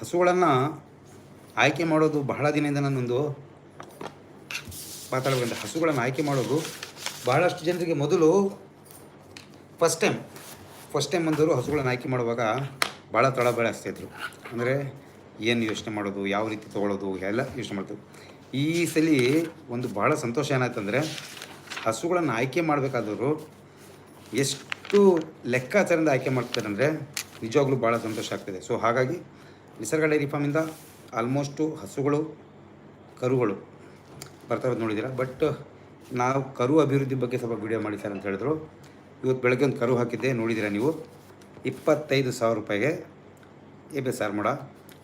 ಹಸುಗಳನ್ನು ಆಯ್ಕೆ ಮಾಡೋದು ಬಹಳ ದಿನದಿಂದ ನಾನೊಂದು ಮಾತಾಡಬೇಕಂತ ಹಸುಗಳನ್ನು ಆಯ್ಕೆ ಮಾಡೋದು ಬಹಳಷ್ಟು ಜನರಿಗೆ ಮೊದಲು ಫಸ್ಟ್ ಟೈಮ್ ಫಸ್ಟ್ ಟೈಮ್ ಬಂದವರು ಹಸುಗಳನ್ನು ಆಯ್ಕೆ ಮಾಡುವಾಗ ಭಾಳ ತಳಬಳೆ ಹಾಕ್ತಾಯಿದ್ರು ಅಂದರೆ ಏನು ಯೋಚನೆ ಮಾಡೋದು, ಯಾವ ರೀತಿ ತೊಗೊಳ್ಳೋದು, ಎಲ್ಲ ಯೋಚನೆ ಮಾಡ್ತೀವಿ ಈ ಸಲ ಒಂದು ಭಾಳ ಸಂತೋಷ ಏನಾಯ್ತಂದರೆ ಹಸುಗಳನ್ನು ಆಯ್ಕೆ ಮಾಡಬೇಕಾದವರು ಎಷ್ಟು ಲೆಕ್ಕಾಚಾರದಿಂದ ಆಯ್ಕೆ ಮಾಡ್ತಾರೆ ಅಂದರೆ ನಿಜವಾಗ್ಲೂ ಭಾಳ ಸಂತೋಷ ಆಗ್ತಿದೆ. ಸೊ ಹಾಗಾಗಿ ನಿಸರ್ಗ ಡೈರಿ ಫಾರ್ಮಿಂದ ಆಲ್ಮೋಸ್ಟು ಹಸುಗಳು, ಕರುಗಳು ಬರ್ತಾ ಇರೋದು ನೋಡಿದ್ದೀರಾ. ಬಟ್ ನಾವು ಕರು ಅಭಿವೃದ್ಧಿ ಬಗ್ಗೆ ಸ್ವಲ್ಪ ವಿಡಿಯೋ ಮಾಡಿ ಸರ್ ಅಂತ ಹೇಳಿದ್ರು. ಇವತ್ತು ಬೆಳಗ್ಗೆ ಒಂದು ಕರು ಹಾಕಿದ್ದೆ, ನೋಡಿದ್ದೀರಾ ನೀವು. ಇಪ್ಪತ್ತೈದು ಸಾವಿರ ರೂಪಾಯಿಗೆ ಎ ಬಿ ಸಾರ್ ಮಾಡ,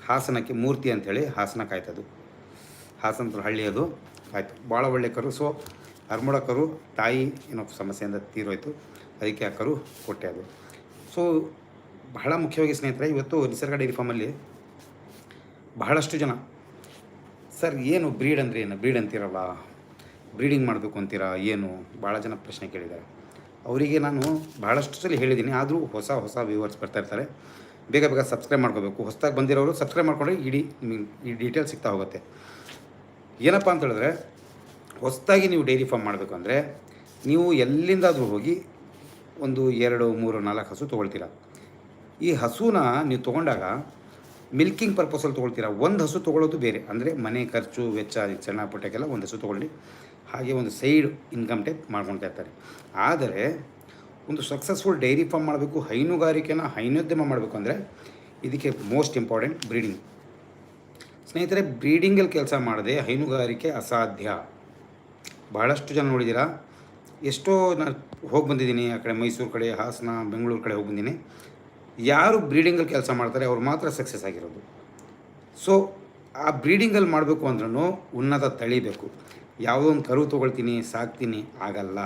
ಹಾಸನಕ್ಕೆ ಮೂರ್ತಿ ಅಂಥೇಳಿ ಹಾಸನ ಕಾಯ್ತದು ಹಾಸನ ಹಳ್ಳಿ ಅದು. ಆಯಿತು, ಭಾಳ ಒಳ್ಳೆ ಕರು. ಸೊ ಅರ್ಮೋಡ ಕರು, ತಾಯಿ ಏನೋ ಸಮಸ್ಯೆಯಿಂದ ತೀರೋಯ್ತು. ಅದಕ್ಕೆ ಆ ಕರು ಕೊಟ್ಟೆ ಅದು. ಸೊ ಬಹಳ ಮುಖ್ಯವಾಗಿ ಸ್ನೇಹಿತರೆ, ಇವತ್ತು ನಿಸರ್ಗ ಡೈರಿ ಫಾರ್ಮಲ್ಲಿ ಬಹಳಷ್ಟು ಜನ. ಸರ್, ಏನು ಬ್ರೀಡ್ ಅಂದರೆ ಏನು? ಬ್ರೀಡ್ ಅಂತೀರಲ್ಲ? ಬ್ರೀಡಿಂಗ್ ಮಾಡಬೇಕು ಅಂತೀರಾ? ಏನು? ಭಾಳ ಜನ ಪ್ರಶ್ನೆ ಕೇಳಿದ್ದಾರೆ. ಅವರಿಗೆ ನಾನು ಭಾಳಷ್ಟು ಸಲ ಹೇಳಿದ್ದೀನಿ. ಆದರೂ ಹೊಸ ಹೊಸ ವ್ಯೂವರ್ಸ್ ಬರ್ತಾ ಇರ್ತಾರೆ. ಬೇಗ ಬೇಗ ಸಬ್ಸ್ಕ್ರೈಬ್ ಮಾಡ್ಕೋಬೇಕು. ಹೊಸದಾಗಿ ಬಂದಿರೋರು ಸಬ್ಸ್ಕ್ರೈಬ್ ಮಾಡ್ಕೊಂಡ್ರೆ ಇಡೀ ಈ ಡೀಟೇಲ್ಸ್ ಸಿಗ್ತಾ ಹೋಗುತ್ತೆ. ಏನಪ್ಪ ಅಂತ ಹೇಳಿದ್ರೆ, ಹೊಸದಾಗಿ ನೀವು ಡೈರಿ ಫಾರ್ಮ್ ಮಾಡಬೇಕು ಅಂದರೆ ನೀವು ಎಲ್ಲಿಂದಾದರೂ ಹೋಗಿ ಒಂದು ಎರಡು, ಮೂರು, ನಾಲ್ಕು ಹಸು ತೊಗೊಳ್ತೀರ. ಈ ಹಸುನ ನೀವು ತೊಗೊಂಡಾಗ ಮಿಲ್ಕಿಂಗ್ ಪರ್ಪಸಲ್ಲಿ ತೊಗೊಳ್ತೀರಾ? ಒಂದು ಹಸು ತೊಗೊಳ್ಳೋದು ಬೇರೆ. ಅಂದರೆ ಮನೆ ಖರ್ಚು, ವೆಚ್ಚ, ಸಣ್ಣ ಪುಟ್ಟಕ್ಕೆಲ್ಲ ಒಂದು ಹಸು ತೊಗೊಳ್ಳಿ. ಹಾಗೆ ಒಂದು ಸೈಡ್ ಇನ್ಕಮ್ ಟೈಪ್ ಮಾಡ್ಕೊಳ್ತಾ ಇರ್ತಾರೆ. ಆದರೆ ಒಂದು ಸಕ್ಸಸ್ಫುಲ್ ಡೈರಿ ಫಾರ್ಮ್ ಮಾಡಬೇಕು, ಹೈನುಗಾರಿಕೆನ ಹೈನೋದ್ಯಮ ಮಾಡಬೇಕು ಅಂದರೆ ಇದಕ್ಕೆ ಮೋಸ್ಟ್ ಇಂಪಾರ್ಟೆಂಟ್ ಬ್ರೀಡಿಂಗ್ ಸ್ನೇಹಿತರೆ ಬ್ರೀಡಿಂಗಲ್ಲಿ ಕೆಲಸ ಮಾಡದೆ ಹೈನುಗಾರಿಕೆ ಅಸಾಧ್ಯ. ಭಾಳಷ್ಟು ಜನ ನೋಡಿದ್ದೀರಾ? ಎಷ್ಟೋ ನಾನು ಹೋಗಿ ಬಂದಿದ್ದೀನಿ, ಆ ಕಡೆ ಮೈಸೂರು ಕಡೆ, ಹಾಸನ, ಬೆಂಗಳೂರು ಕಡೆ ಹೋಗಿ ಬಂದಿದ್ದೀನಿ ಯಾರು ಬ್ರೀಡಿಂಗಲ್ಲಿ ಕೆಲಸ ಮಾಡ್ತಾರೆ, ಅವ್ರು ಮಾತ್ರ ಸಕ್ಸಸ್ ಆಗಿರೋದು. ಸೊ ಆ ಬ್ರೀಡಿಂಗಲ್ಲಿ ಮಾಡಬೇಕು ಅಂದ್ರೂ ಉನ್ನತ ತಳಿ ಬೇಕು ಯಾವುದೋ ಒಂದು ಕರು ತೊಗೊಳ್ತೀನಿ, ಸಾಕ್ತೀನಿ, ಆಗಲ್ಲ.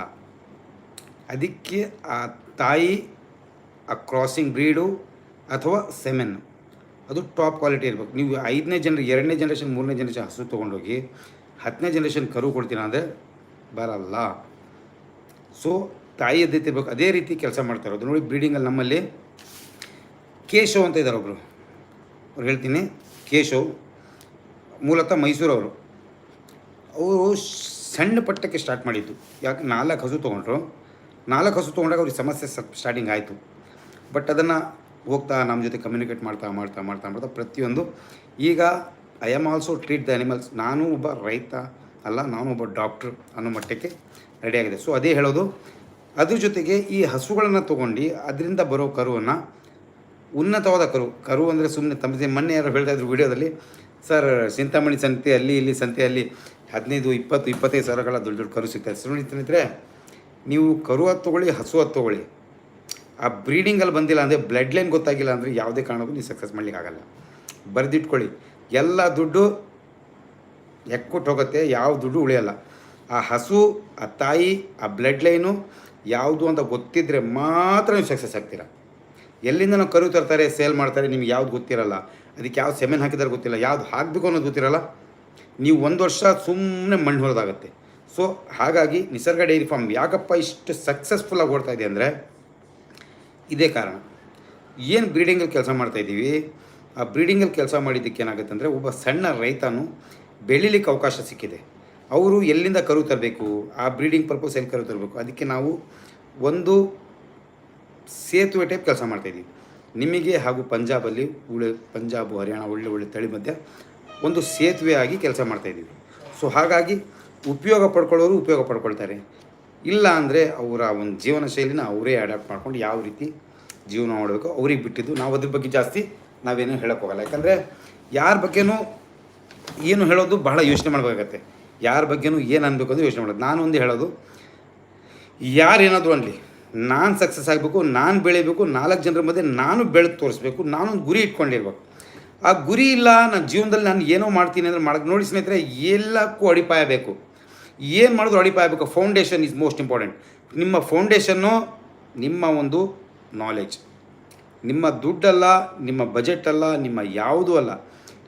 ಅದಕ್ಕೆ ಆ ತಾಯಿ, ಆ ಕ್ರಾಸಿಂಗ್ ಬ್ರೀಡು ಅಥವಾ ಸೆಮೆನ್ ಅದು ಟಾಪ್ ಕ್ವಾಲಿಟಿ ಇರಬೇಕು. ನೀವು ಐದನೇ ಜನ ಎರಡನೇ ಜನ್ರೇಷನ್ ಮೂರನೇ ಜನ್ರೇಷನ್ ಹಸು ತೊಗೊಂಡೋಗಿ, ಹತ್ತನೇ ಜನ್ರೇಷನ್ ಕರು ಕೊಡ್ತೀನಿ ಅಂದರೆ ಬರಲ್ಲ. ಸೊ ತಾಯಿ ಎದ್ದೈತಿ ಇರಬೇಕು. ಅದೇ ರೀತಿ ಕೆಲಸ ಮಾಡ್ತಾ ಇರೋದು. ನೋಡಿ ಬ್ರೀಡಿಂಗಲ್ಲಿ ನಮ್ಮಲ್ಲಿ ಕೇಶವ್ ಅಂತ ಇದ್ದಾರೆ ಒಬ್ಬರು ಅವ್ರು ಹೇಳ್ತೀನಿ, ಕೇಶವ್, ಮೂಲತಃ ಮೈಸೂರವರು. ಅವರು ಸಣ್ಣ ಪಟ್ಟಕ್ಕೆ ಸ್ಟಾರ್ಟ್ ಮಾಡಿದ್ದು. ಯಾಕೆ, ನಾಲ್ಕು ಹಸು ತೊಗೊಂಡ್ರು. ನಾಲ್ಕು ಹಸು ತೊಗೊಂಡಾಗ ಅವ್ರಿಗೆ ಸಮಸ್ಯೆ ಸ್ಟಾರ್ಟಿಂಗ್ ಆಯಿತು. ಬಟ್ ಅದನ್ನು ಹೋಗ್ತಾ ನಮ್ಮ ಜೊತೆ ಕಮ್ಯುನಿಕೇಟ್ ಮಾಡ್ತಾ ಮಾಡ್ತಾ ಮಾಡ್ತಾ ಮಾಡ್ತಾ ಪ್ರತಿಯೊಂದು. ಈಗ I am also treat the animals ನಾನು ಒಬ್ಬ ರೈತ ಅಲ್ಲ, ನಾನು ಒಬ್ಬ ಡಾಕ್ಟ್ರ್ ಅನ್ನೋ ಮಟ್ಟಕ್ಕೆ ರೆಡಿಯಾಗಿದೆ ಸೊ ಅದೇ ಹೇಳೋದು, ಅದ್ರ ಜೊತೆಗೆ ಈ ಹಸುಗಳನ್ನು ತೊಗೊಂಡು, ಅದರಿಂದ ಬರೋ ಕರುವನ್ನು ಉನ್ನತವಾದ ಕರು ಕರು ಅಂದರೆ ಸುಮ್ಮನೆ ತಮ್ಮ ಮೊನ್ನೆ ಯಾರು ಹೇಳ್ತಾ ಇದ್ರು ವಿಡಿಯೋದಲ್ಲಿ. ಸರ್, ಚಿಂತಾಮಣಿ ಸಂತೆ ಅಲ್ಲಿ, ಇಲ್ಲಿ ಸಂತೆಯಲ್ಲಿ ಹದಿನೈದು, ಇಪ್ಪತ್ತು, ಇಪ್ಪತ್ತೈದು ಸಾವಿರಗಳ ದೊಡ್ಡ ದೊಡ್ಡ ಕರು ಸಿಗ್ತದೆ ಸುಮ್ಮನೆ ಸ್ನೇಹಿತರೆ, ನೀವು ಕರು ಹತ್ತು ತೊಗೊಳ್ಳಿ, ಹಸು ಹತ್ತು ತೊಗೊಳ್ಳಿ. ಆ ಬ್ರೀಡಿಂಗಲ್ಲಿ ಬಂದಿಲ್ಲ ಅಂದರೆ, ಬ್ಲಡ್ ಲೈನ್ ಗೊತ್ತಾಗಿಲ್ಲ ಅಂದರೆ ಯಾವುದೇ ಕಾರಣಕ್ಕೂ ನೀವು ಸಕ್ಸಸ್ ಮಾಡ್ಲಿಕ್ಕೆ ಆಗಲ್ಲ. ಬರೆದಿಟ್ಕೊಳ್ಳಿ. ಎಲ್ಲ ದುಡ್ಡು ಎಕ್ಕೊಟ್ಟು ಹೋಗುತ್ತೆ, ಯಾವ ದುಡ್ಡು ಉಳಿಯಲ್ಲ. ಆ ಹಸು, ಆ ತಾಯಿ, ಆ ಬ್ಲಡ್ ಲೈನು ಯಾವುದು ಅಂತ ಗೊತ್ತಿದ್ದರೆ ಮಾತ್ರ ನೀವು ಸಕ್ಸಸ್ ಆಗ್ತೀರಾ. ಎಲ್ಲಿಂದ ನಾವು ಕರು ತರ್ತಾರೆ, ಸೇಲ್ ಮಾಡ್ತಾರೆ, ನಿಮ್ಗೆ ಯಾವ್ದು ಗೊತ್ತಿರಲ್ಲ. ಅದಕ್ಕೆ ಯಾವ್ದು ಸೆಮೆನ್ ಹಾಕಿದಾರೆ ಗೊತ್ತಿಲ್ಲ. ಯಾವ್ದು ಹಾಕಬೇಕು ಅನ್ನೋದು ಗೊತ್ತಿರಲ್ಲ. ನೀವು ಒಂದು ವರ್ಷ ಸುಮ್ಮನೆ ಮಣ್ಣು ಹೊರದಾಗತ್ತೆ. ಸೊ ಹಾಗಾಗಿ ನಿಸರ್ಗ ಡೈರಿ ಫಾರ್ಮ್ ಯಾಕಪ್ಪ ಇಷ್ಟು ಸಕ್ಸಸ್ಫುಲ್ಲಾಗಿ ಓಡ್ತಾ ಇದೆ ಅಂದರೆ, ಇದೇ ಕಾರಣ. ಏನು ಬ್ರೀಡಿಂಗಲ್ಲಿ ಕೆಲಸ ಮಾಡ್ತಾಯಿದ್ದೀವಿ ಆ ಬ್ರೀಡಿಂಗಲ್ಲಿ ಕೆಲಸ ಮಾಡಿದ್ದಕ್ಕೆ ಏನಾಗುತ್ತೆ ಅಂದರೆ, ಒಬ್ಬ ಸಣ್ಣ ರೈತನು ಬೆಳಿಲಿಕ್ಕೆ ಅವಕಾಶ ಸಿಕ್ಕಿದೆ. ಅವರು ಎಲ್ಲಿಂದ ಕರು ತರಬೇಕು? ಆ ಬ್ರೀಡಿಂಗ್ ಪರ್ಪಸ್ ಎಲ್ಲಿ ಕರು ತರಬೇಕು? ಅದಕ್ಕೆ ನಾವು ಒಂದು ಸೇತುವೆ ಟೈಪ್ ಕೆಲಸ ಮಾಡ್ತಾಯಿದ್ದೀವಿ ನಿಮಗೆ ಹಾಗೂ ಪಂಜಾಬಲ್ಲಿ ಒಳ್ಳೆ ಪಂಜಾಬ್, ಹರಿಯಾಣ ಒಳ್ಳೆ ಒಳ್ಳೆ ತಳಿ ಮಧ್ಯೆ ಒಂದು ಸೇತುವೆ ಆಗಿ ಕೆಲಸ ಮಾಡ್ತಾಯಿದ್ದೀವಿ ಸೊ ಹಾಗಾಗಿ ಉಪಯೋಗ ಪಡ್ಕೊಳ್ಳೋರು ಉಪಯೋಗ ಪಡ್ಕೊಳ್ತಾರೆ. ಇಲ್ಲ ಅಂದರೆ ಅವರ ಒಂದು ಜೀವನ ಶೈಲಿನ ಅವರೇ ಅಡಾಪ್ಟ್ ಮಾಡ್ಕೊಂಡು ಯಾವ ರೀತಿ ಜೀವನ ಮಾಡಬೇಕು ಅವ್ರಿಗೆ ಬಿಟ್ಟಿದ್ದು. ನಾವು ಅದ್ರ ಬಗ್ಗೆ ಜಾಸ್ತಿ ನಾವೇನು ಹೇಳೋಕ್ಕೋಗಲ್ಲ ಯಾಕಂದರೆ ಯಾರ ಬಗ್ಗೆನೂ ಏನು ಹೇಳೋದು ಬಹಳ ಯೋಚನೆ ಮಾಡಬೇಕಾಗತ್ತೆ. ಯಾರ ಬಗ್ಗೆನೂ ಏನು ಅನ್ಬೇಕು ಅಂತ ಯೋಚನೆ ಮಾಡೋದು. ನಾನು ಒಂದು ಹೇಳೋದು. ಯಾರೇನಾದರೂ ಅನ್ನಲಿ ನಾನು ಸಕ್ಸಸ್ ಆಗಬೇಕು, ನಾನು ಬೆಳಿಬೇಕು, ನಾಲ್ಕು ಜನರ ಮಧ್ಯೆ ನಾನು ಬೆಳೆದು ತೋರಿಸ್ಬೇಕು, ನಾನೊಂದು ಗುರಿ ಇಟ್ಕೊಂಡಿರ್ಬೇಕು. ಆ ಗುರಿ ಇಲ್ಲ ನನ್ನ ಜೀವನದಲ್ಲಿ ನಾನು ಏನೋ ಮಾಡ್ತೀನಿ ಅಂದರೆ ಮಾಡೋಕ್ಕೆ ನೋಡಿ ಸ್ನೇಹಿತರೆ, ಎಲ್ಲಕ್ಕೂ ಅಡಿಪಾಯ ಬೇಕು. ಏನು ಮಾಡಿದ್ರು ಅಡಿಪಾಯ ಬೇಕು ಫೌಂಡೇಶನ್ ಈಸ್ ಮೋಸ್ಟ್ ಇಂಪಾರ್ಟೆಂಟ್ ನಿಮ್ಮ ಫೌಂಡೇಶನ್ನು ನಿಮ್ಮ ಒಂದು ನಾಲೆಜ್ ನಿಮ್ಮ ದುಡ್ಡಲ್ಲ, ನಿಮ್ಮ ಬಜೆಟ್ ಅಲ್ಲ ನಿಮ್ಮ ಯಾವುದೂ ಅಲ್ಲ.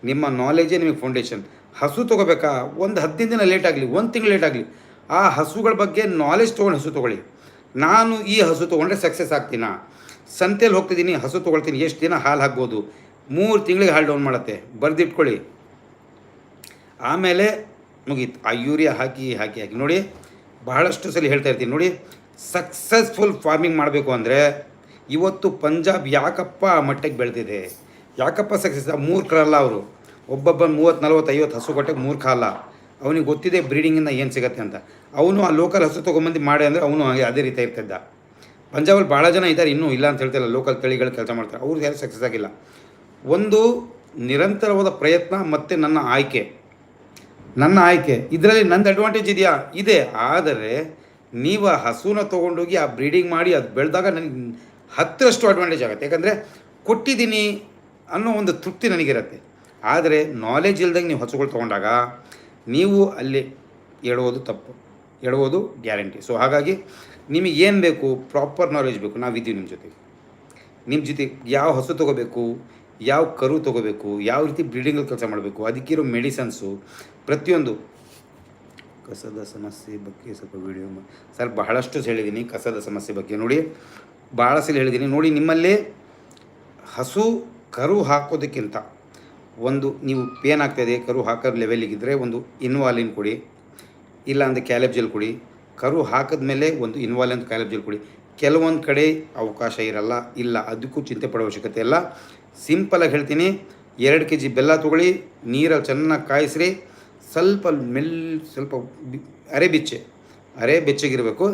ನಿಮ್ಮ ನಾಲೆಜೇ ನಿಮಗೆ ಫೌಂಡೇಶನ್ ಹಸು ತೊಗೋಬೇಕಾ? ಒಂದು ಹದಿನೈದು ದಿನ ಲೇಟ್ ಆಗಲಿ, ಒಂದು ತಿಂಗಳು ಲೇಟ್ ಆಗಲಿ. ಆ ಹಸುಗಳ ಬಗ್ಗೆ ನಾಲೆಜ್ ತೊಗೊಂಡು ಹಸು ತೊಗೊಳ್ಳಿ. ನಾನು ಈ ಹಸು ತೊಗೊಂಡ್ರೆ ಸಕ್ಸಸ್ ಆಗ್ತೀನಾ? ಸಂತೆಯಲ್ಲಿ ಹೋಗ್ತಿದ್ದೀನಿ ಹಸು ತೊಗೊಳ್ತೀನಿ, ಎಷ್ಟು ದಿನ ಹಾಲು ಹಾಕ್ಬೋದು? ಮೂರು ತಿಂಗಳಿಗೆ ಹಾಲು ಡೌನ್ ಮಾಡುತ್ತೆ, ಬರೆದಿಟ್ಕೊಳ್ಳಿ. ಆಮೇಲೆ ಮುಗೀತು. ಆ ಯೂರಿಯಾ ಹಾಕಿ ಹಾಕಿ ಹಾಕಿ. ನೋಡಿ, ಬಹಳಷ್ಟು ಸಲ ಹೇಳ್ತಾ ಇರ್ತೀನಿ. ನೋಡಿ ಸಕ್ಸಸ್ಫುಲ್ ಫಾರ್ಮಿಂಗ್ ಮಾಡಬೇಕು ಅಂದರೆ ಇವತ್ತು ಪಂಜಾಬ್ ಯಾಕಪ್ಪ ಆ ಮಟ್ಟಕ್ಕೆ ಬೆಳೆದಿದೆ? ಯಾಕಪ್ಪ ಸಕ್ಸಸ್ ಮೂರ್ಖರಲ್ಲ ಅವರು. ಒಬ್ಬೊಬ್ಬ ಮೂವತ್ತು, ನಲ್ವತ್ತು, ಐವತ್ತು ಹಸು ಕೊಟ್ಟೆ ಮೂರ್ಖ ಅಲ್ಲ ಅವನಿಗೆ ಗೊತ್ತಿದೆ ಬ್ರೀಡಿಂಗಿಂದ ಏನು ಸಿಗುತ್ತೆ ಅಂತ. ಅವನು ಆ ಲೋಕಲ್ ಹಸು ತೊಗೊಂಬಂದು ಮಾಡಿ ಅಂದರೆ ಅವನು ಹಾಗೆ ಅದೇ ರೀತಿ ಇರ್ತಿದ್ದ. ಪಂಜಾಬಲ್ಲಿ ಭಾಳ ಜನ ಇದ್ದಾರೆ, ಇನ್ನೂ ಇಲ್ಲ ಅಂತ ಹೇಳ್ತಿಲ್ಲ ಲೋಕಲ್ ತಳಿಗಳು ಕೆಲಸ ಮಾಡ್ತಾರೆ. ಅವ್ರಿಗೆ ಯಾರು ಸಕ್ಸಸ್ ಆಗಿಲ್ಲ. ಒಂದು ನಿರಂತರವಾದ ಪ್ರಯತ್ನ ಮತ್ತು ನನ್ನ ಆಯ್ಕೆ. ನನ್ನ ಆಯ್ಕೆ. ಇದರಲ್ಲಿ ನಂದು ಅಡ್ವಾಂಟೇಜ್ ಇದೆಯಾ? ಇದೆ. ಆದರೆ ನೀವು ಆ ಹಸುನ ತೊಗೊಂಡೋಗಿ ಆ ಬ್ರೀಡಿಂಗ್ ಮಾಡಿ ಅದು ಬೆಳೆದಾಗ ನನಗೆ ಹತ್ತರಷ್ಟು ಅಡ್ವಾಂಟೇಜ್ ಆಗುತ್ತೆ. ಯಾಕಂದರೆ ಕೊಟ್ಟಿದ್ದೀನಿ ಅನ್ನೋ ಒಂದು ತೃಪ್ತಿ ನನಗಿರುತ್ತೆ. ಆದರೆ ನಾಲೆಜ್ ಇಲ್ದಂಗೆ ನೀವು ಹಸುಗಳು ತೊಗೊಂಡಾಗ ನೀವು ಅಲ್ಲಿ ಎಡುವುದು ತಪ್ಪು ಎಡುವುದು ಗ್ಯಾರಂಟಿ. ಸೊ ಹಾಗಾಗಿ ನಿಮಗೆ ಏನು ಬೇಕು ಪ್ರಾಪರ್ ನಾಲೆಜ್ ಬೇಕು ನಾವಿದ್ದೀವಿ ನಿಮ್ಮ ಜೊತೆಗೆ. ನಿಮ್ಮ ಜೊತೆ ಯಾವ ಹಸು ತೊಗೋಬೇಕು, ಯಾವ ಕರು ತೊಗೋಬೇಕು, ಯಾವ ರೀತಿ ಬ್ರೀಡಿಂಗಲ್ಲಿ ಕೆಲಸ ಮಾಡಬೇಕು, ಅದಕ್ಕಿರೋ ಮೆಡಿಸನ್ಸು ಪ್ರತಿಯೊಂದು. ಕಸದ ಸಮಸ್ಯೆ ಬಗ್ಗೆ ಸ್ವಲ್ಪ ವಿಡಿಯೋ ಸರ್, ಬಹಳಷ್ಟು ಹೇಳಿದ್ದೀನಿ ಕಸದ ಸಮಸ್ಯೆ ಬಗ್ಗೆ ನೋಡಿ. ಭಾಳ ಸಲ ಹೇಳಿದ್ದೀನಿ. ನೋಡಿ, ನಿಮ್ಮಲ್ಲಿ ಹಸು, ಕರು ಹಾಕೋದಕ್ಕಿಂತ ಒಂದು, ನೀವು ಪೇನ್ ಆಗ್ತಾಯಿದೆ ಕರು ಹಾಕೋ ಲೆವೆಲಿಗಿದ್ದರೆ ಒಂದು ಇನ್ವಾಲಿನ್ ಕೊಡಿ. ಇಲ್ಲ ಅಂದರೆ ಕ್ಯಾಲೆಬ್ ಜೆಲ್ ಕೊಡಿ. ಕರು ಹಾಕಿದ್ಮೇಲೆ ಒಂದು ಇನ್ವಾಲಿನ್ ಕ್ಯಾಲೆಬ್ ಜೆಲ್ ಕೊಡಿ. ಕೆಲವೊಂದು ಕಡೆ ಅವಕಾಶ ಇರಲ್ಲ, ಇಲ್ಲ, ಅದಕ್ಕೂ ಚಿಂತೆ ಪಡೋ ಅವಶ್ಯಕತೆ ಇಲ್ಲ. ಸಿಂಪಲಾಗಿ ಹೇಳ್ತೀನಿ, ಎರಡು ಕೆ ಜಿ ಬೆಲ್ಲ ತೊಗೊಳ್ಳಿ ನೀರಲ್ಲಿ ಚೆನ್ನಾಗಿ ಕಾಯಿಸ್ರಿ. ಸ್ವಲ್ಪ ಮೆಲ್, ಸ್ವಲ್ಪ ಅರೆ ಬಿಚ್ಚೆ. ಅರೆ ಬೆಚ್ಚಗಿರಬೇಕು.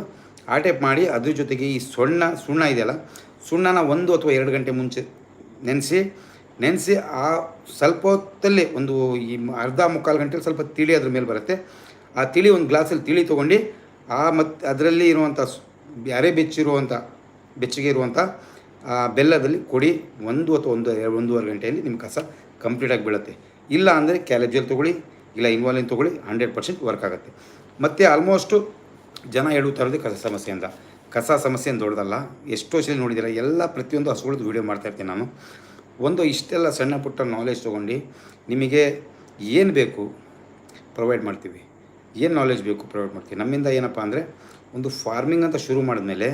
ಆ ಟೈಪ್ ಮಾಡಿ, ಅದ್ರ ಜೊತೆಗೆ ಈ ಸುಣ್ಣ ಸುಣ್ಣ ಇದೆಯಲ್ಲ, ಸುಣ್ಣನ ಒಂದು ಅಥವಾ ಎರಡು ಗಂಟೆ ಮುಂಚೆ ನೆನೆಸಿ ನೆನೆಸಿ ಆ ಸ್ವಲ್ಪ ಹೊತ್ತಲ್ಲೇ ಒಂದು ಈ ಅರ್ಧ ಮುಕ್ಕಾಲು ಗಂಟೆಯಲ್ಲಿ ಸ್ವಲ್ಪ ತಿಳಿ ಅದ್ರ ಮೇಲೆ ಬರುತ್ತೆ. ಆ ತಿಳಿ ಒಂದು ಗ್ಲಾಸಲ್ಲಿ ತಿಳಿ ತೊಗೊಂಡು ಆ ಮತ್ತು ಅದರಲ್ಲಿ ಇರುವಂಥ ಅರೆ ಬೆಚ್ಚಿರುವಂಥ, ಬೆಚ್ಚಗೆ ಇರುವಂಥ ಆ ಬೆಲ್ಲದಲ್ಲಿ ಕೊಡಿ. ಒಂದು ಅಥವಾ ಒಂದು ಎರಡು ಒಂದೂವರೆ ಗಂಟೆಯಲ್ಲಿ ನಿಮ್ಮ ಕಸ ಕಂಪ್ಲೀಟಾಗಿ ಬೀಳುತ್ತೆ. ಇಲ್ಲ ಅಂದರೆ ಕ್ಯಾಲೆಬ್ಜಲ್ ತೊಗೊಳ್ಳಿ, ಇಲ್ಲ ಇನ್ವಾಲಿನ್ ತೊಗೊಳ್ಳಿ, ಹಂಡ್ರೆಡ್ ಪರ್ಸೆಂಟ್ ವರ್ಕ್ ಆಗುತ್ತೆ. ಮತ್ತು ಆಲ್ಮೋಸ್ಟು ಜನ ಹೇಳುತ್ತಾ ಥರದ್ದು ಕಸ ಸಮಸ್ಯೆಯಿಂದ ಕಸ ಸಮಸ್ಯೆ ದೊಡ್ಡದಲ್ಲ. ಎಷ್ಟೋ ಸಲ ನೋಡಿದ್ದೀರ? ಎಲ್ಲ ಪ್ರತಿಯೊಂದು ಹಸುಗಳದ್ದು ವೀಡಿಯೋ ಮಾಡ್ತಾಯಿರ್ತೀನಿ ನಾನು. ಒಂದು ಇಷ್ಟೆಲ್ಲ ಸಣ್ಣ ಪುಟ್ಟ ನಾಲೆಜ್ ತೊಗೊಂಡು ನಿಮಗೆ ಏನು ಬೇಕು ಪ್ರೊವೈಡ್ ಮಾಡ್ತೀವಿ. ಏನು ನಾಲೆಜ್ ಬೇಕು ಪ್ರೊವೈಡ್ ಮಾಡ್ತೀವಿ. ನಮ್ಮಿಂದ ಏನಪ್ಪ ಅಂದರೆ ಒಂದು ಫಾರ್ಮಿಂಗ್ ಅಂತ ಶುರು ಮಾಡಿದ್ಮೇಲೆ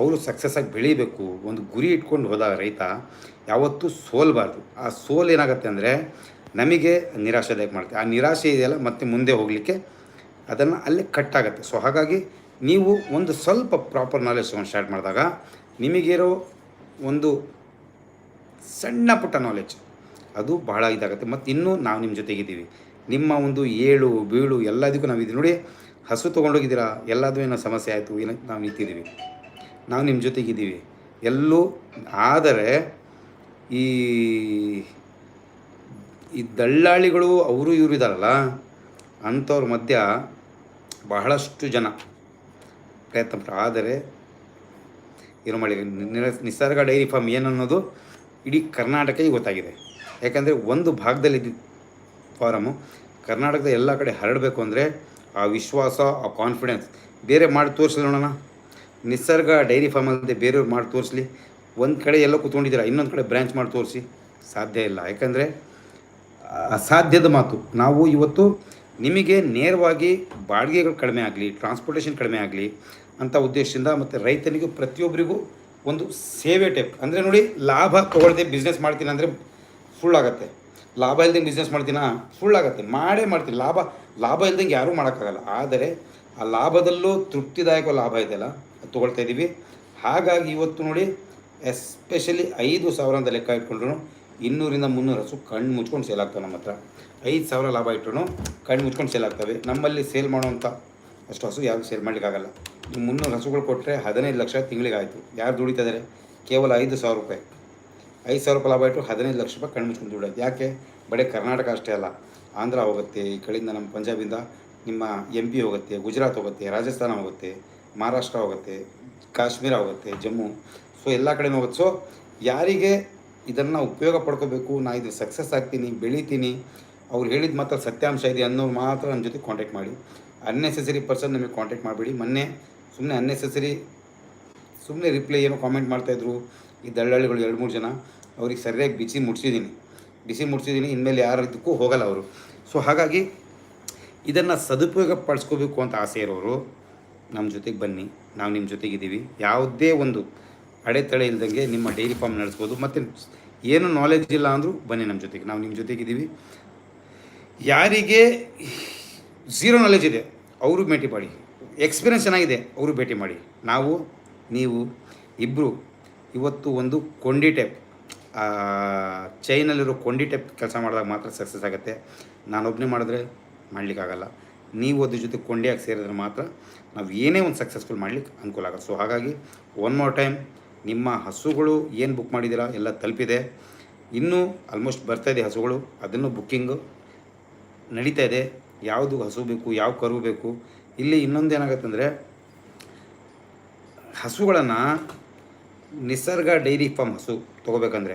ಅವರು ಸಕ್ಸಸ್ ಆಗಿ ಬೆಳಿಬೇಕು. ಒಂದು ಗುರಿ ಇಟ್ಕೊಂಡು ಹೋದಾಗ ರೈತ ಯಾವತ್ತೂ ಸೋಲ್ಬಾರ್ದು. ಆ ಸೋಲ್ ಏನಾಗುತ್ತೆ ಅಂದರೆ ನಮಗೆ ನಿರಾಶೆದಾಯಕ ಮಾಡುತ್ತೆ ಆ ನಿರಾಶೆ ಇದೆಯಲ್ಲ, ಮತ್ತೆ ಮುಂದೆ ಹೋಗಲಿಕ್ಕೆ ಅದನ್ನು ಅಲ್ಲೇ ಕಟ್ ಆಗುತ್ತೆ. ಸೊ ಹಾಗಾಗಿ ನೀವು ಒಂದು ಸ್ವಲ್ಪ ಪ್ರಾಪರ್ ನಾಲೆಜ್ ತೊಗೊಂಡು ಸ್ಟಾರ್ಟ್ ಮಾಡಿದಾಗ ನಿಮಗಿರೋ ಒಂದು ಸಣ್ಣ ಪುಟ್ಟ ನಾಲೆಜ್ ಅದು ಬಹಳ ಇದಾಗುತ್ತೆ. ಮತ್ತು ಇನ್ನೂ ನಾವು ನಿಮ್ಮ ಜೊತೆಗಿದ್ದೀವಿ. ನಿಮ್ಮ ಒಂದು ಏಳು, ಬೀಳು ಎಲ್ಲದಕ್ಕೂ ನಾವು ಇದ್ದೀವಿ. ನೋಡಿ, ಹಸು ತೊಗೊಂಡೋಗಿದ್ದೀರಾ? ಎಲ್ಲದೂ ಏನೋ ಸಮಸ್ಯೆ ಆಯಿತು, ಏನೋ ನಾವು ನಿಂತಿದ್ದೀವಿ. ನಾವು ನಿಮ್ಮ ಜೊತೆಗಿದ್ದೀವಿ. ಎಲ್ಲೂ, ಆದರೆ ಈ ಈ ದಳ್ಳಾಳಿಗಳು ಅವರು ಇವರು ಇದ್ದಾರಲ್ಲ ಅಂಥವ್ರ ಮಧ್ಯ ಬಹಳಷ್ಟು ಜನ ಪ್ರಯತ್ನ. ಆದರೆ, ಏನು ಮಾಡಿ ನಿಸರ್ಗ ಡೈರಿ ಫಾರ್ಮ್ ಏನನ್ನೋದು ಇಡೀ ಕರ್ನಾಟಕಕ್ಕೆ ಗೊತ್ತಾಗಿದೆ. ಯಾಕಂದರೆ ಒಂದು ಭಾಗದಲ್ಲಿ ಫಾರಮು ಕರ್ನಾಟಕದ ಎಲ್ಲ ಕಡೆ ಹರಡಬೇಕು ಅಂದರೆ ಆ ವಿಶ್ವಾಸ, ಆ ಕಾನ್ಫಿಡೆನ್ಸ್ ಬೇರೆ ಮಾಡಿ ತೋರಿಸಲಿ ನೋಡೋಣ ನಿಸರ್ಗ ಡೈರಿ ಫಾರ್ಮ್ ಅಂತ ಬೇರೆಯವ್ರು ಮಾಡಿ ತೋರಿಸ್ಲಿ. ಒಂದು ಕಡೆ ಎಲ್ಲ ಕೂತ್ಕೊಂಡಿದ್ದೀರಾ, ಇನ್ನೊಂದು ಕಡೆ ಬ್ರ್ಯಾಂಚ್ ಮಾಡಿ ತೋರಿಸಿ. ಸಾಧ್ಯ ಇಲ್ಲ. ಯಾಕಂದರೆ ಅಸಾಧ್ಯದ ಮಾತು. ನಾವು ಇವತ್ತು ನಿಮಗೆ ನೇರವಾಗಿ ಬಾಡಿಗೆಗಳು ಕಡಿಮೆ ಆಗಲಿ ಟ್ರಾನ್ಸ್ಪೋರ್ಟೇಷನ್ ಕಡಿಮೆ ಆಗಲಿ ಅಂತ ಉದ್ದೇಶದಿಂದ ಮತ್ತು ರೈತನಿಗೂ ಪ್ರತಿಯೊಬ್ಬರಿಗೂ ಒಂದು ಸೇವೆ ಟೈಪ್ ಅಂದರೆ ನೋಡಿ, ಲಾಭ ತೊಗೊಳ್ದೆ ಬಿಸ್ನೆಸ್ ಮಾಡ್ತೀನಿ ಅಂದರೆ ಸುಳ್ಳಾಗತ್ತೆ ಲಾಭ ಇಲ್ದಂಗೆ ಬಿಸ್ನೆಸ್ ಮಾಡ್ತೀನಾ? ಸುಳ್ಳಾಗತ್ತೆ ಮಾಡೇ ಮಾಡ್ತೀನಿ. ಲಾಭ ಲಾಭ ಇಲ್ದಂಗೆ ಯಾರೂ ಮಾಡೋಕ್ಕಾಗಲ್ಲ. ಆದರೆ ಆ ಲಾಭದಲ್ಲೂ ತೃಪ್ತಿದಾಯಕ ಲಾಭ ಇದೆಯಲ್ಲ ಅದು ತೊಗೊಳ್ತಾ ಇದ್ದೀವಿ ಹಾಗಾಗಿ ಇವತ್ತು ನೋಡಿ ಎಸ್ಪೆಷಲಿ ಐದು ಸಾವಿರ ಅಂತ ಲೆಕ್ಕ ಇಟ್ಕೊಂಡ್ರು ಇನ್ನೂರಿಂದ ಮುನ್ನೂರು ಹಸು ಕಣ್ಣು ಮುಚ್ಕೊಂಡು ಸೇಲ್ ಆಗ್ತವೆ ನಮ್ಮ ಹತ್ರ. ಐದು ಸಾವಿರ ಲಾಭ ಇಟ್ಟರು ಕಣ್ಣು ಮುಚ್ಕೊಂಡು ಸೇಲ್ ಆಗ್ತವೆ. ನಮ್ಮಲ್ಲಿ ಸೇಲ್ ಮಾಡುವಂಥ ಅಷ್ಟು ಹಸು ಯಾರು ಸೇಲ್ ಮಾಡಲಿಕ್ಕಾಗಲ್ಲ. ಮುನ್ನೂರು ಹಸುಗಳು ಕೊಟ್ಟರೆ ಹದಿನೈದು ಲಕ್ಷ ತಿಂಗಳಿಗೆ ಆಯಿತು. ಯಾರು ದುಡಿತಿದ್ದಾರೆ ಕೇವಲ ಐದು ಸಾವಿರ ರೂಪಾಯಿ. ಐದು ಸಾವಿರ ರೂಪಾಯಿ ಲಾಭ ಇಟ್ಟು ಹದಿನೈದು ಲಕ್ಷ ರೂಪಾಯಿ ಕಣ್ಣು ಮುಚ್ಕೊಂಡು ದುಡಿಯೋದು ಯಾಕೆ? ಬಡೇ ಕರ್ನಾಟಕ ಅಷ್ಟೇ ಅಲ್ಲ. ಆಂಧ್ರ ಹೋಗುತ್ತೆ, ಈ ಕಡೆಯಿಂದ ನಮ್ಮ ಪಂಜಾಬಿಂದ ನಿಮ್ಮ ಎಂ ಪಿ ಹೋಗುತ್ತೆ, ಗುಜರಾತ್ ಹೋಗುತ್ತೆ, ರಾಜಸ್ಥಾನ ಹೋಗುತ್ತೆ, ಮಹಾರಾಷ್ಟ್ರ ಹೋಗುತ್ತೆ, ಕಾಶ್ಮೀರ ಹೋಗುತ್ತೆ, ಜಮ್ಮು. ಸೊ ಎಲ್ಲ ಕಡೆ ಹೋಗುತ್ತೆ. ಸೊ ಯಾರಿಗೆ ಇದನ್ನು ಉಪಯೋಗ ಪಡ್ಕೋಬೇಕು? ನಾನು ಇದು ಸಕ್ಸಸ್ ಆಗ್ತೀನಿ, ಬೆಳಿತೀನಿ. ಅವ್ರು ಹೇಳಿದ ಮಾತ್ರ ಸತ್ಯಾಂಶ ಇದೆ ಅನ್ನೋರು ಮಾತ್ರ ನನ್ನ ಜೊತೆ ಕಾಂಟ್ಯಾಕ್ಟ್ ಮಾಡಿ. ಅನ್ನೆಸೆಸರಿ ಪರ್ಸನ್ ನಮಗೆ ಕಾಂಟ್ಯಾಕ್ಟ್ ಮಾಡಬೇಡಿ. ಮೊನ್ನೆ ಸುಮ್ಮನೆ ಅನ್ನೆಸೆಸರಿ ಸುಮ್ಮನೆ ರಿಪ್ಲೈ ಏನೋ ಕಾಮೆಂಟ್ ಮಾಡ್ತಾಯಿದ್ರು ಈ ದಳ್ಳಾಳಿಗಳು ಎರಡು ಮೂರು ಜನ, ಅವ್ರಿಗೆ ಸರಿಯಾಗಿ ಬಿಸಿ ಮುಟ್ಸಿದ್ದೀನಿ ಬಿಸಿ ಮುಟ್ಸಿದ್ದೀನಿ ಇನ್ಮೇಲೆ ಯಾರ ಇದಕ್ಕೂ ಹೋಗಲ್ಲ ಅವರು. ಸೊ ಹಾಗಾಗಿ ಇದನ್ನು ಸದುಪಯೋಗ ಪಡಿಸ್ಕೋಬೇಕು ಅಂತ ಆಸೆ ಇರೋರು ನಮ್ಮ ಜೊತೆಗೆ ಬನ್ನಿ. ನಾವು ನಿಮ್ಮ ಜೊತೆಗಿದ್ದೀವಿ. ಯಾವುದೇ ಒಂದು ಅಡೆತಡೆ ಇಲ್ದಂಗೆ ನಿಮ್ಮ ಡೈರಿ ಫಾರ್ಮ್ ನಡೆಸ್ಬೋದು. ಮತ್ತು ಏನು ನಾಲೆಜ್ ಇಲ್ಲ ಅಂದರೂ ಬನ್ನಿ ನಮ್ಮ ಜೊತೆಗೆ. ನಾವು ನಿಮ್ಮ ಜೊತೆಗಿದ್ದೀವಿ. ಯಾರಿಗೆ ಝೀರೋ ನಾಲೆಜ್ ಇದೆ, ಅವರು ಭೇಟಿ ಮಾಡಿ. ಎಕ್ಸ್ಪೀರಿಯನ್ಸ್ ಚೆನ್ನಾಗಿದೆ, ಅವರು ಭೇಟಿ ಮಾಡಿ. ನಾವು, ನೀವು ಇಬ್ಬರು ಇವತ್ತು ಒಂದು ಕೊಂಡಿ ಟೈಪ್ ಚೈನಲ್ಲಿರೋ ಕೊಂಡಿ ಟೈಪ್ ಕೆಲಸ ಮಾಡಿದಾಗ ಮಾತ್ರ ಸಕ್ಸಸ್ ಆಗುತ್ತೆ. ನಾನೊಬ್ಬನೇ ಮಾಡಿದ್ರೆ ಮಾಡಲಿಕ್ಕಾಗಲ್ಲ. ನೀವು ಅದ್ರ ಜೊತೆ ಕೊಂಡಿಯಾಗಿ ಸೇರಿದ್ರೆ ಮಾತ್ರ ನಾವು ಏನೇ ಒಂದು ಸಕ್ಸಸ್ಫುಲ್ ಮಾಡ್ಲಿಕ್ಕೆ ಅನುಕೂಲ ಆಗುತ್ತೆ. ಸೊ ಹಾಗಾಗಿ ಒನ್ ಮೋರ್ ಟೈಮ್ ನಿಮ್ಮ ಹಸುಗಳು ಏನು ಬುಕ್ ಮಾಡಿದ್ದೀರಾ ಎಲ್ಲ ತಲುಪಿದೆ. ಇನ್ನೂ ಆಲ್ಮೋಸ್ಟ್ ಬರ್ತಾ ಇದೆ ಹಸುಗಳು. ಅದನ್ನು ಬುಕ್ಕಿಂಗು ನಡೀತಾ ಇದೆ. ಯಾವುದು ಹಸು ಬೇಕು, ಯಾವ ಕರು ಬೇಕು ಇಲ್ಲಿ ಇನ್ನೊಂದು ಏನಾಗುತ್ತೆ ಅಂದರೆ ಹಸುಗಳನ್ನು ನಿಸರ್ಗ ಡೈರಿ ಫಾರ್ಮ್ ಹಸು ತೊಗೋಬೇಕಂದ್ರೆ,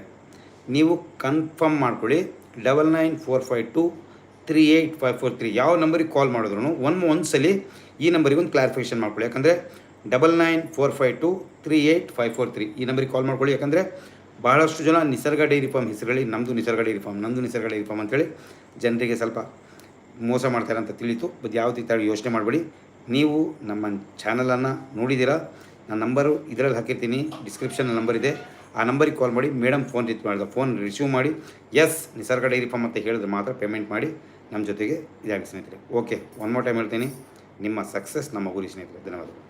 ನೀವು ಕನ್ಫರ್ಮ್ ಮಾಡ್ಕೊಳ್ಳಿ, double nine four five two three eight five four three ಯಾವ ನಂಬರಿಗೆ ಕಾಲ್ ಮಾಡಿದ್ರು ಒನ್ ಒಂದು ಸಲ ಈ ನಂಬರಿಗೆ ಒಂದು ಕ್ಲಾರಿಫಿಕೇಷನ್ ಮಾಡ್ಕೊಳ್ಳಿ. ಯಾಕಂದರೆ double nine four five two three eight five four three ಈ ನಂಬರಿಗೆ ಕಾಲ್ ಮಾಡ್ಕೊಳ್ಳಿ. ಯಾಕಂದರೆ ಭಾಳಷ್ಟು ಜನ ನಿಸರ್ಗ ಡೈರಿ ಫಾರ್ಮ್ ಹೆಸರುಗಳಿ ನಮ್ಮದು ನಿಸರ್ಗ ಡೈರಿ ಫಾರ್ಮ್ ನಮ್ಮದು ನಿಸರ್ಗ ಡೈರಿ ಫಾರ್ಮ್ ಅಂತೇಳಿ ಜನರಿಗೆ ಸ್ವಲ್ಪ ಮೋಸ ಮಾಡ್ತಾರೆ ಅಂತ ತಿಳಿತು. ಬಟ್ ಯಾವುದೇ ಥರ ಯೋಚನೆ ಮಾಡಬೇಡಿ. ನೀವು ನಮ್ಮ ಚಾನಲನ್ನು ನೋಡಿದ್ದೀರಾ? ನನ್ನ ನಂಬರು ಇದರಲ್ಲಿ ಹಾಕಿರ್ತೀನಿ. ಡಿಸ್ಕ್ರಿಪ್ಷನ್ ನಂಬರ್ ಇದೆ. ಆ ನಂಬರಿಗೆ ಕಾಲ್ ಮಾಡಿ. ಮೇಡಮ್ ಫೋನ್ ರಿಚ್ ಮಾಡಿದ ಫೋನ್ ರಿಸೀವ್ ಮಾಡಿ. ಎಸ್ ನಿಸರ್ಗ ಡೈರಿ ಫಾರ್ಮ್ ಅಂತ ಹೇಳಿದ್ರೆ ಮಾತ್ರ ಪೇಮೆಂಟ್ ಮಾಡಿ. ನಮ್ಮ ಜೊತೆಗೆ ಇದಾಗಿ ಸ್ನೇಹಿತರೆ. ಓಕೆ ಒನ್ ಮೋರ್ ಟೈಮ್ ಹೇಳ್ತೀನಿ. ನಿಮ್ಮ ಸಕ್ಸಸ್ ನಮ್ಮ ಗುರಿ ಸ್ನೇಹಿತರೆ. ಧನ್ಯವಾದಗಳು.